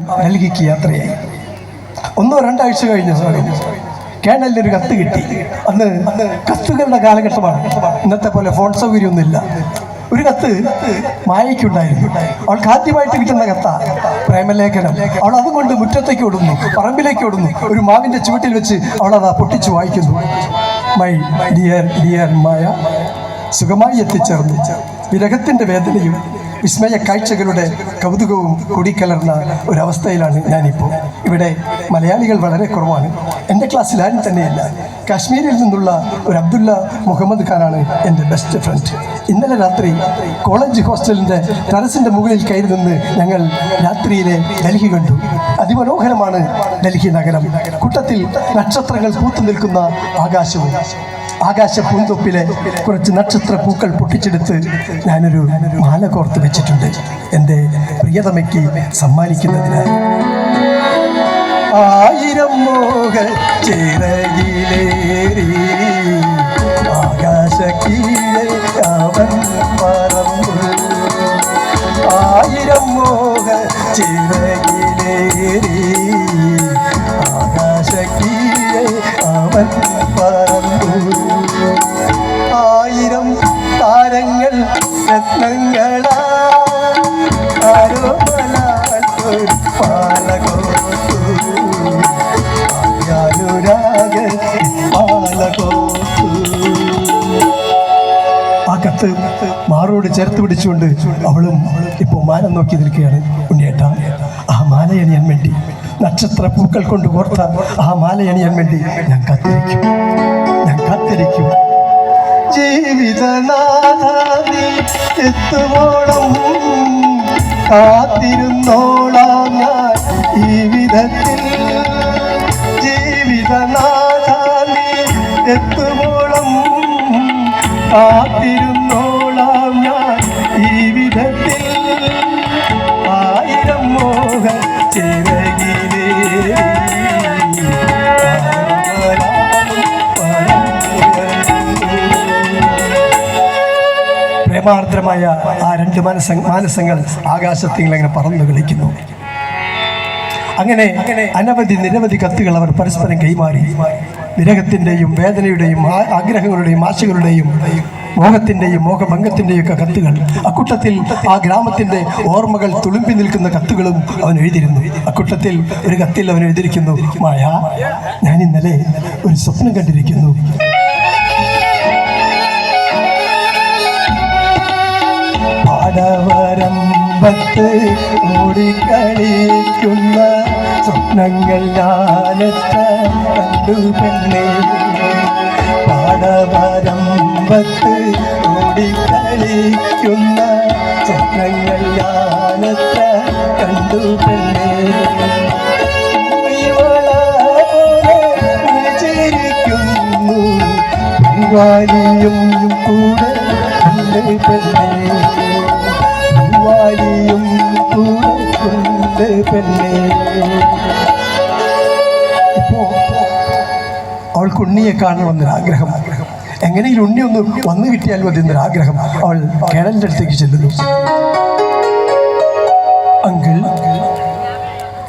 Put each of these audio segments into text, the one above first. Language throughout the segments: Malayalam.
ഡൽഹിക്ക് യാത്രയായി. ഒന്നോ രണ്ടാഴ്ച കഴിഞ്ഞ സമയം കേണലിന് ഒരു കത്ത് കിട്ടി. അന്ന് കത്തുകളുടെ കാലഘട്ടമാണ്. ഇന്നത്തെ പോലെ ഫോൺ സൗകര്യമൊന്നുമില്ല. ഒരു കത്ത് മായയ്ക്കുണ്ടായിരുന്നു. അവൾക്ക് ആദ്യമായിട്ട് കിട്ടുന്ന കത്ത പ്രേമലേഖനം. അവൾ അതുകൊണ്ട് മുറ്റത്തേക്ക് ഓടുന്നു പറമ്പിലേക്ക് ഓടുന്നു. ഒരു മാവിന്റെ ചുവട്ടിൽ വെച്ച് അവൾ അത് പൊട്ടിച്ചു വായിക്കുന്നു. മൈ ഡിയർ ഡിയർ മായ സുഖമായി എത്തിച്ചേർന്നു. വിരഹത്തിന്റെ വേദനയും വിസ്മയ കാഴ്ചകളുടെ കൗതുകവും കൂടിക്കലർന്ന ഒരവസ്ഥയിലാണ് ഞാനിപ്പോൾ ഇവിടെ മലയാളികൾ വളരെ കുറവാണ്. എന്റെ ക്ലാസ്സിൽ ആരും തന്നെയില്ല. കാശ്മീരിൽ നിന്നുള്ള ഒരു അബ്ദുള്ള മുഹമ്മദ് ഖാനാണ് എന്റെ ബെസ്റ്റ് ഫ്രണ്ട് ഇന്നലെ രാത്രി കോളേജ് ഹോസ്റ്റലിന്റെ ടെറസിന്റെ മുകളിൽ കയറി നിന്ന് ഞങ്ങൾ രാത്രിയിലെ ഡൽഹി കണ്ടു. അതിമനോഹരമാണ് ഡൽഹി നഗരം. കൂട്ടത്തിൽ നക്ഷത്രങ്ങൾ പൂത്തു നിൽക്കുന്ന ആകാശവും ആകാശ പൂന്തൊപ്പിലെ കുറച്ച് നക്ഷത്ര പൂക്കൾ പൊട്ടിച്ചെടുത്ത് ഞാനൊരു മാല കോർത്ത് വെച്ചിട്ടുണ്ട്. എന്റെ പ്രിയതമയ്ക്ക് സമ്മാനിക്കുന്നതിനായി ആയിരം മോഹ ചിറകിലേറി. ആകാശ അവൻ പറന്നു. ആയിരം മോഹ ചിറകിലേറി. ആകാശ അവൻ പറന്നു. മാറോട് ചേർത്ത് പിടിച്ചുകൊണ്ട് അവളും ഇപ്പോൾ മാനം നോക്കി നിൽക്കുകയാണ് ഉണ്ണിയേട്ട. ആ മാലയണിയാൻ വേണ്ടി നക്ഷത്ര പൂക്കൾ കൊണ്ട് കോർത്ത ആ മാലയണിയാൻ വേണ്ടി ഞാൻ കത്തിരിക്കും. ഞാൻ കാത്തിരിക്കും. ജീവിതനാഥാനി എത്തുവോളം കാത്തിരുന്നോളാം ഞാൻ ഈ വിധത്തിൽ. ജീവിതനാഥാനി എത്തുവോളം കാത്തിരുന്നോളാം പ്രേമാർദ്രമായ ആ രണ്ട് മനസ്സ മാനസങ്ങൾ ആകാശത്തിൽ അങ്ങനെ പറന്നു കളിക്കുന്നു അങ്ങനെ അങ്ങനെ അനവധി നിരവധി കത്തുകൾ അവർ പരസ്പരം കൈമാറി. വിരഹത്തിന്റെയും വേദനയുടെയും ആഗ്രഹങ്ങളുടെയും ആശകളുടെയും മോഹത്തിന്റെയും മോഹഭംഗത്തിന്റെയും ഒക്കെ കത്തുകൾ അക്കൂട്ടത്തിൽ ആ ഗ്രാമത്തിന്റെ ഓർമ്മകൾ തുളുമ്പി നിൽക്കുന്ന കത്തുകളും അവൻ എഴുതിയിരുന്നു. അക്കൂട്ടത്തിൽ ഒരു കത്തിൽ അവൻ എഴുതിയിരിക്കുന്നു മായ ഞാൻ ഇന്നലെ ഒരു സ്വപ്നം കണ്ടിരിക്കുന്നു. പാടവരമ്പത്ത് ഓടിക്കളിക്കുന്ന സ്വപ്നങ്ങൾ ഞാനെത്ര കണ്ടു പെണ്ണേ. പാടവരമ്പത്ത് ഓടിക്കളിക്കുന്ന സ്വപ്നങ്ങൾ ഞാനെത്ര കണ്ടു പെണ്ണേ ും. കൂടെ പെണ്ണേ. കൂടെ ഉണ്ട് പെണ്ണേ അവൾക്ക് ഉണ്ണിയെ കാണണമെന്നൊരു ആഗ്രഹം എങ്ങനെയും ഉണ്ണി ഒന്ന് വന്നു കിട്ടിയാൽ മതി എന്നൊരു ആഗ്രഹം അവൾ കേണലിന്റെ അടുത്തേക്ക് ചെല്ലുന്നു. അങ്കിൾ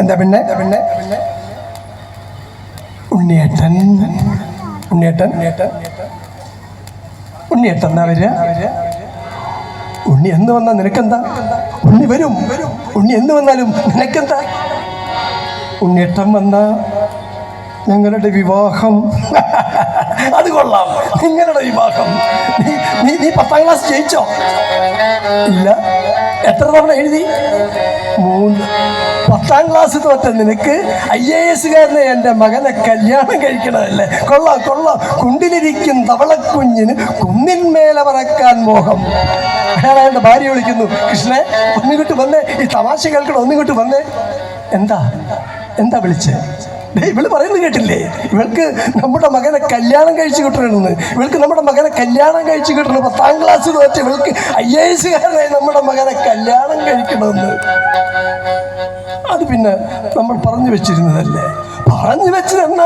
എന്താ പിന്നെ പിന്നെ ഉണ്ണിയേട്ടൻ ഉണ്ണിയേട്ടൻ ഉണ്ണിയേട്ടൻ എന്നാ വരിക? ഉണ്ണി എന്ന് വന്നാൽ നിനക്കെന്താ? ഉണ്ണി വരും. ഉണ്ണി എന്ന് വന്നാലും നിനക്കെന്താ? ഉണ്ണിയേട്ടൻ വന്ന ഞങ്ങളുടെ വിവാഹം. അത് കൊള്ളാം. നിങ്ങളുടെ വിവാഹം. നീ നീ പത്താം ക്ലാസ് ജയിച്ചോ? ഇല്ല. എത്ര തവണ എഴുതി? മൂന്ന്. പത്താം ക്ലാസ് തോറ്റ നിനക്ക് ഐ എ എസുകാരനെ എന്റെ മകനെ കല്യാണം കഴിക്കണമല്ലേ കൊള്ളാം കൊള്ളാം. കുണ്ടിലിരിക്കും തവളക്കുഞ്ഞിന് കുന്നിന്മേലെ പറക്കാൻ മോഹം. അയാൾ അയാളുടെ ഭാര്യ വിളിക്കുന്നു കൃഷ്ണനെ ഒന്നിങ്ങോട്ട് വന്നേ. ഈ തമാശ കേൾക്കണം ഒന്നിങ്ങോട്ട് വന്നേ. എന്താ? എന്താ വിളിച്ചേ? ഇവൾ പറയുന്നത് കേട്ടില്ലേ? ഇവൾക്ക് നമ്മുടെ മകനെ കല്യാണം കഴിച്ചു കിട്ടണമെന്ന്. ഇവൾക്ക് നമ്മുടെ മകനെ കല്യാണം കഴിച്ചു കിട്ടണം. പത്താം ക്ലാസ് തോറ്റ് ഇവൾക്ക് ഐ എ എസുകാരനായി നമ്മുടെ മകനെ കല്യാണം കഴിക്കണമെന്ന്. അത് പിന്നെ നമ്മൾ പറഞ്ഞു വെച്ചിരുന്നതല്ലേ? പറഞ്ഞു വെച്ചിരുന്ന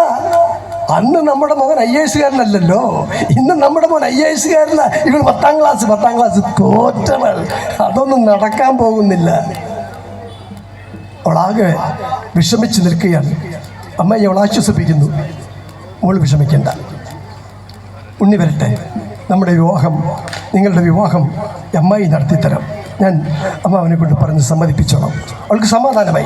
അന്ന് നമ്മുടെ മകൻ ഐ എസുകാരനല്ലല്ലോ ഇന്ന് നമ്മുടെ മോൻ ഐ എസുകാരന ഇവൾ പത്താം ക്ലാസ് പത്താം ക്ലാസ് തോറ്റവൾ. അതൊന്നും നടക്കാൻ പോകുന്നില്ല. അവളാകെ വിഷമിച്ച് നിൽക്കുകയാണ്. അമ്മയെ അവൾ ആശ്വസിപ്പിക്കുന്നു. മോൾ വിഷമിക്കേണ്ട. ഉണ്ണി വരട്ടെ. നമ്മുടെ വിവാഹം നിങ്ങളുടെ വിവാഹം അമ്മായി നടത്തിത്തരാം. ഞാൻ അമ്മാവനെ കൊണ്ട് പറഞ്ഞ് സമ്മതിപ്പിച്ചോളാം. അവൾക്ക് സമാധാനമായി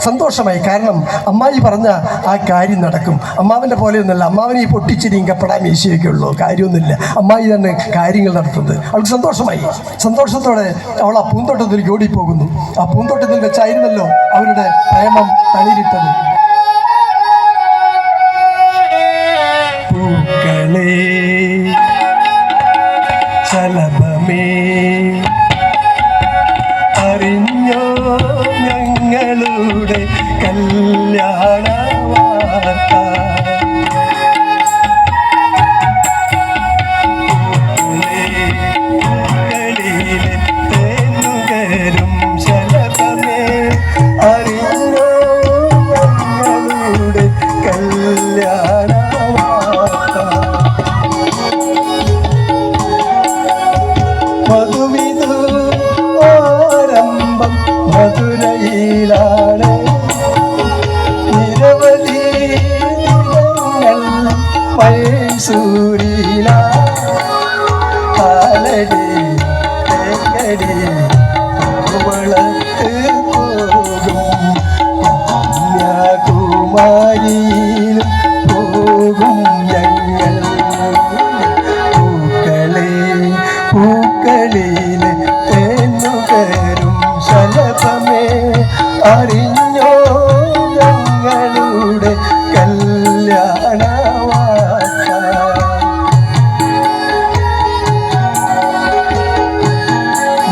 സന്തോഷമായി. കാരണം അമ്മായി പറഞ്ഞ ആ കാര്യം നടക്കും. അമ്മാവന്റെ പോലെയൊന്നുമല്ല അമ്മാവനെ ഈ പൊട്ടിച്ചിരിയും കപ്പടാൻ മീശയൊക്കെ ഉള്ളൂ. കാര്യമൊന്നുമില്ല. അമ്മായി തന്നെ കാര്യങ്ങൾ നടത്തുന്നത്. അവൾക്ക് സന്തോഷമായി. സന്തോഷത്തോടെ അവൾ ആ പൂന്തോട്ടത്തിലേക്ക് ഓടിപ്പോകുന്നു. ആ പൂന്തോട്ടത്തിൽ വെച്ചായിരുന്നല്ലോ അവരുടെ പ്രേമം തളിരിട്ടത്. चले चल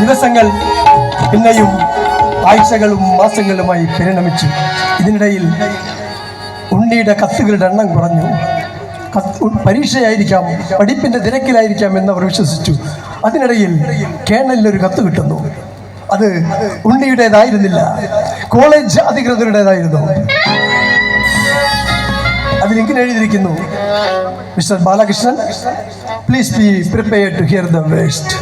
ദിവസങ്ങൾ പിന്നെയും ആഴ്ചകളും മാസങ്ങളുമായി പരിണമിച്ചു. ഇതിനിടയിൽ ഉണ്ണിയുടെ കത്തുകളുടെ എണ്ണം കുറഞ്ഞു. പരീക്ഷയായിരിക്കാം പഠിപ്പിന്റെ തിരക്കിലായിരിക്കാം എന്നവർ വിശ്വസിച്ചു. അതിനിടയിൽ കേണലിൽ ഒരു കത്ത് കിട്ടുന്നു. അത് ഉണ്ണിയുടേതായിരുന്നില്ല. കോളേജ് അധികൃതരുടേതായിരുന്നു. അതിൽ ഇങ്ങനെ എഴുതിയിരിക്കുന്നു. Mister Balakrishnan please be prepare to hear the worst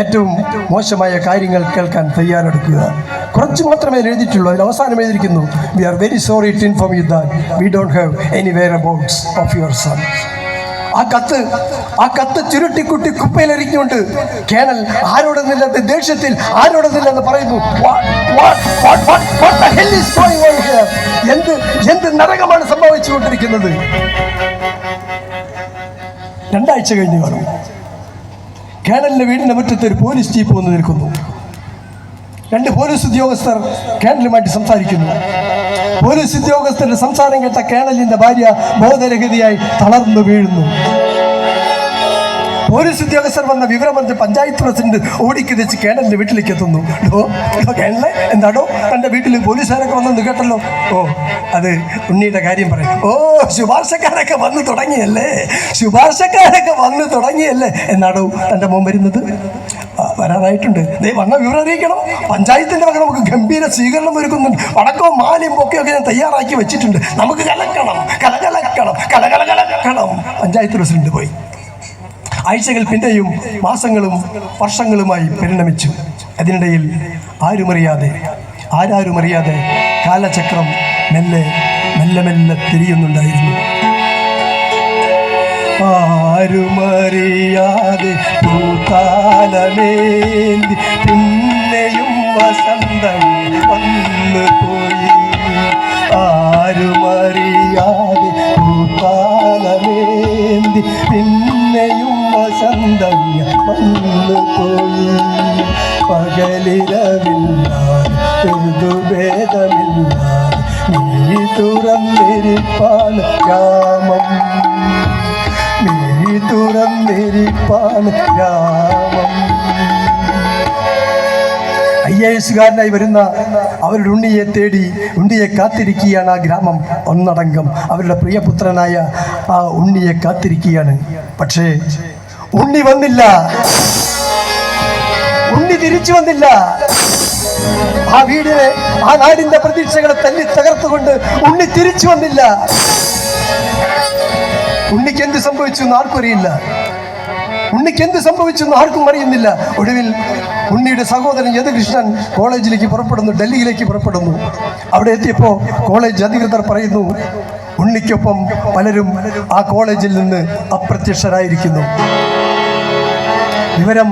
ഏറ്റവും മോശമായ കാര്യങ്ങൾ കേൾക്കാൻ തയ്യാറെടുക്കുക. കുറച്ച് മാത്രമേ എഴുതിയിട്ടുള്ളൂ അതിൽ അവസാനം എഴുതിയിരിക്കുന്നു we are very sorry to inform you that we don't have any whereabouts of your son ആ കത്ത് ആ കത്ത് ചുരുട്ടിക്കുട്ടി കുപ്പയിലെറിഞ്ഞുകൊണ്ട് കേണൽ ആരോടെന്നില്ലാത്ത ദേഷ്യത്തിൽ ആരോടെന്നില്ലെന്ന് പറയുന്നു? എന്ത് എന്ത് നരകമാണ് സംഭവിച്ചുകൊണ്ടിരിക്കുന്നത്? രണ്ടാഴ്ച കഴിഞ്ഞ് കാണും. കേണലിന്റെ വീടിന്റെ മുറ്റത്ത് ഒരു പോലീസ് ജീപ്പ് വന്ന് നിൽക്കുന്നു. രണ്ട് പോലീസ് ഉദ്യോഗസ്ഥർ കേണലുമായിട്ട് സംസാരിക്കുന്നു. പോലീസ് ഉദ്യോഗസ്ഥരുടെ സംസാരം കേട്ട കേണലിന്റെ ഭാര്യ ബോധരഹിതയായി തളർന്നു വീഴുന്നു. പോലീസ് ഉദ്യോഗസ്ഥർ വന്ന വിവരമറിഞ്ഞ് പഞ്ചായത്ത് പ്രസിഡന്റ് ഓടിക്കിതച്ച് കേണലിന്റെ വീട്ടിലേക്ക് എത്തുന്നു. ഓ കേണലെ? എന്താടോ? തന്റെ വീട്ടിൽ പോലീസുകാരൊക്കെ വന്നെന്ന് കേട്ടല്ലോ. ഓ അത് ഉണ്ണിയുടെ കാര്യം പറയാം. ഓ ശുപാർശക്കാരൊക്കെ വന്ന് തുടങ്ങിയല്ലേ? ശുപാർശക്കാരൊക്കെ വന്ന് തുടങ്ങിയല്ലേ? എന്നാടോ തന്റെ മോൻ വരുന്നത്? വരാറായിട്ടുണ്ട്. ദേ വന്ന വിവരം അറിയിക്കണം. പഞ്ചായത്തിന്റെ വക നമുക്ക് ഗംഭീര സ്വീകരണം ഒരുക്കുന്നുണ്ട്. വടക്കവും മാലിയും പൊക്കെയൊക്കെ ഞാൻ തയ്യാറാക്കി വെച്ചിട്ടുണ്ട്. നമുക്ക് കലക്കണം. കലകലക്കണം. കലകലകലക്കണം പഞ്ചായത്ത് പ്രസിഡന്റ് പോയി. ആഴ്ചകൾ പിന്നെയും മാസങ്ങളും വർഷങ്ങളുമായി പരിണമിച്ചു. അതിനിടയിൽ ആരുമറിയാതെ ആരാരുമറിയാതെ കാലചക്രം മെല്ലെ മെല്ലെ മെല്ലെ തിരിയുന്നുണ്ടായിരുന്നു. ആരുമറിയാതെ പിന്നെയും വസന്തം വന്നു പോയി. ആരുമറിയാതെ പിന്നെയും വസന്തം വന്നു പോയി പകലിരവില്ലാതെ ഋതുഭേദമില്ലാതെ നീ തുറന്നിരിപ്പാണ് ഗ്രാമം നീ തുറന്നിരിപ്പാൻ രാമം ഐ എ എസുകാരനായി വരുന്ന അവരുടെ ഉണ്ണിയെ തേടി ഉണ്ണിയെ കാത്തിരിക്കുകയാണ് ആ ഗ്രാമം ഒന്നടങ്കം. അവരുടെ പ്രിയപുത്രനായ ആ ഉണ്ണിയെ കാത്തിരിക്കുകയാണ്. പക്ഷേ ഉണ്ണി വന്നില്ല. ഉണ്ണി തിരിച്ചു വന്നില്ല. ആ വീടിനെ ആ നാടിന്റെ പ്രതീക്ഷകളെ തല്ലി തകർത്തുകൊണ്ട് ഉണ്ണി തിരിച്ചു വന്നില്ല. ഉണ്ണിക്ക് എന്ത് സംഭവിച്ചു എന്ന് ആർക്കും അറിയില്ല. ഉണ്ണിക്ക് എന്ത് സംഭവിച്ചു എന്ന് ആർക്കും അറിയുന്നില്ല. ഒടുവിൽ ഉണ്ണിയുടെ സഹോദരൻ യദുകൃഷ്ണൻ കോളേജിലേക്ക് പുറപ്പെടുന്നു ഡൽഹിയിലേക്ക് പുറപ്പെടുന്നു. അവിടെ എത്തിയപ്പോൾ കോളേജ് അധികൃതർ പറയുന്നു ഉണ്ണിക്കൊപ്പം പലരും ആ കോളേജിൽ നിന്ന് അപ്രത്യക്ഷരായിരിക്കുന്നു. വിവരം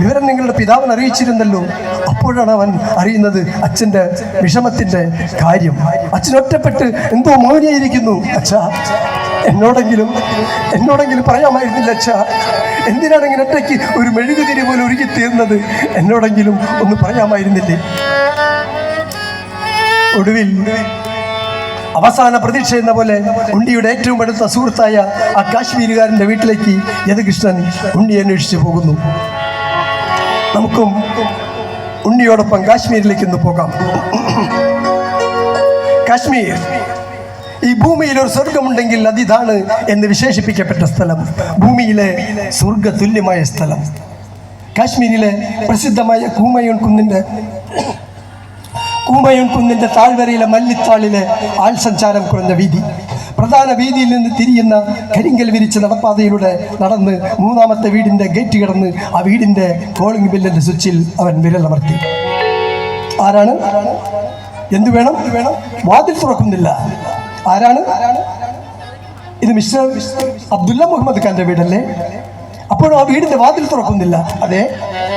വിവരം നിങ്ങളുടെ പിതാവൻ അറിയിച്ചിരുന്നല്ലോ. അപ്പോഴാണ് അവൻ അറിയുന്നത് അച്ഛന്റെ വിഷമത്തിന്റെ കാര്യം. അച്ഛൻ ഒറ്റപ്പെട്ട് എന്തോ മൗനിയായിരിക്കുന്നു അച്ഛാ എന്നോടെങ്കിലും എന്നോടെങ്കിലും പറയാമായിരുന്നില്ല അച്ഛാ. എന്തിനാണ് ഇങ്ങനെ ഒറ്റയ്ക്ക് ഒരു മെഴുകുതിരി പോലെ ഒരുക്കി തീർന്നത്? എന്നോടെങ്കിലും ഒന്ന് പറയാമായിരുന്നില്ലേ? ഒടുവിൽ അവസാന പ്രതീക്ഷ എന്ന പോലെ ഉണ്ണിയുടെ ഏറ്റവും അടുത്ത സുഹൃത്തായ ആ കാശ്മീരുകാരന്റെ വീട്ടിലേക്ക് യദുകൃഷ്ണൻ ഉണ്ണി അന്വേഷിച്ച് പോകുന്നു. നമുക്കും ഉണ്ണിയോടൊപ്പം കാശ്മീരിലേക്ക് ഇന്ന് പോകാം. കാശ്മീർ ഈ ഭൂമിയിൽ ഒരു സ്വർഗമുണ്ടെങ്കിൽ അതിതാണ് എന്ന് വിശേഷിപ്പിക്കപ്പെട്ട സ്ഥലം. ഭൂമിയിലെ സ്വർഗ തുല്യമായ സ്ഥലം. കാശ്മീരിലെ പ്രസിദ്ധമായ കൂമയോൺ കുന്നിന്റെ കൂമയോൺ കുന്നിന്റെ താഴ്വരയിലെ മല്ലിത്താളിലെ ആൾ സഞ്ചാരം കുറഞ്ഞ വീതി. പ്രധാന വീതിയിൽ നിന്ന് തിരിയുന്ന കരിങ്കൽ വിരിച്ച നടപ്പാതയിലൂടെ നടന്ന് മൂന്നാമത്തെ വീടിന്റെ ഗേറ്റ് കിടന്ന് ആ വീടിന്റെ കോളിംഗ് ബില്ലിന്റെ സ്വിച്ചിൽ അവൻ വിരലമർത്തി ആരാണ്? എന്ത് വേണം? വേണം വാതിൽ തുറക്കുന്നില്ല. ആരാണ്? ഇത് മിസ്റ്റർ അബ്ദുല്ല മുഹമ്മദ് ഖാന്റെ വീടല്ലേ? അപ്പോഴും ആ വീടിന്റെ വാതിൽ തുറക്കുന്നില്ല. അതെ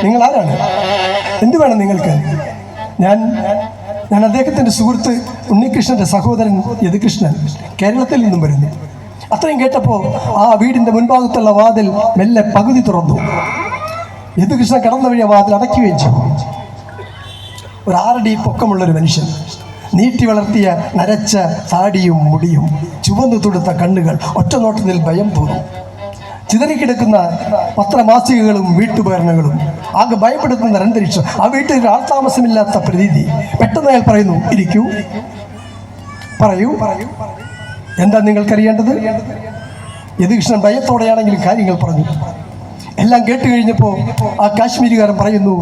നിങ്ങൾ ആരാണ്? എന്തു വേണം നിങ്ങൾക്ക്? ഞാൻ ഞാൻ അദ്ദേഹത്തിന്റെ സുഹൃത്ത് ഉണ്ണികൃഷ്ണന്റെ സഹോദരൻ യദുകൃഷ്ണൻ കേരളത്തിൽ നിന്നും വരുന്നു. അത്രയും കേട്ടപ്പോൾ ആ വീടിന്റെ മുൻഭാഗത്തുള്ള വാതിൽ മെല്ലെ പകുതി തുറന്നു. യദുകൃഷ്ണൻ കടന്നു വഴിയ വാതിൽ അടയ്ക്കുകയും ചെയ്തു. ഒരു ആറടി പൊക്കമുള്ളൊരു മനുഷ്യൻ നീട്ടി വളർത്തിയ നരച്ച താടിയും മുടിയും ചുവന്നു തുടുത്ത കണ്ണുകൾ ഒറ്റ നോട്ടത്തിൽ ഭയം തോന്നും. ചിതറിക്കിടക്കുന്ന പത്രമാസികകളും വീട്ടുപകരണങ്ങളും ആകെ ഭയപ്പെടുത്തുന്ന അന്തരീക്ഷം. ആ വീട്ടിൽ ആൾതാമസമില്ലാത്ത പ്രതീതി. പെട്ടെന്ന് അയാൾ പറയുന്നു ഇരിക്കൂ. പറയൂ. എന്താ നിങ്ങൾക്കറിയേണ്ടത്? യതികൃഷ്ണൻ ഭയത്തോടെയാണെങ്കിലും കാര്യങ്ങൾ പറഞ്ഞു. എല്ലാം കേട്ട് കഴിഞ്ഞപ്പോൾ ആ കാശ്മീരുകാരൻ പറയുന്നു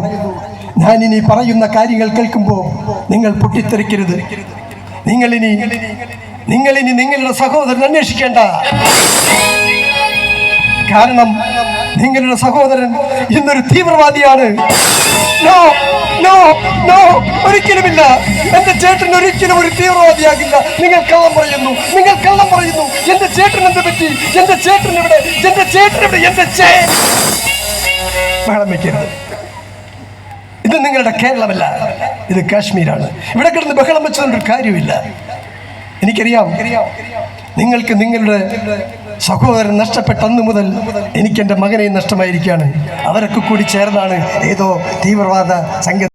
ഞാനിനി പറയുന്ന കാര്യങ്ങൾ കേൾക്കുമ്പോൾ നിങ്ങൾ പൊട്ടിത്തെറിക്കരുത്. നിങ്ങളിനി നിങ്ങളിനി നിങ്ങളുടെ സഹോദരൻ അന്വേഷിക്കേണ്ട. കാരണം നിങ്ങളുടെ സഹോദരൻ ഇന്നൊരു തീവ്രവാദിയാണ്. നോ നോ നോ ഒരിക്കലുമില്ല. എന്റെ ചേട്ടൻ ഒരിക്കലും ഒരു തീവ്രവാദിയാകില്ല. നിങ്ങൾ കള്ളം പറയുന്നു നിങ്ങൾ കള്ളം പറയുന്നു. എന്റെ ചേട്ടൻ എന്ത് പറ്റി? എന്റെ ചേട്ടൻ ഇവിടെ എന്റെ ചേട്ടൻ ഇവിടെ എന്റെ ചേ ബഹളം വെക്കരുത്. ഇത് നിങ്ങളുടെ കേരളമല്ല ഇത് കാശ്മീരാണ്. ഇവിടെ കിടന്ന് ബഹളം വെച്ചതുകൊണ്ടൊരു കാര്യമില്ല. എനിക്കറിയാം. നിങ്ങൾക്ക് നിങ്ങളുടെ സഹോദരൻ നഷ്ടപ്പെട്ട അന്ന് മുതൽ എനിക്ക് എന്റെ മകനെ നഷ്ടമായിരിക്കുകയാണ്. അവരൊക്കെ കൂടി ചേർന്നാണ് ഏതോ തീവ്രവാദ സംഘ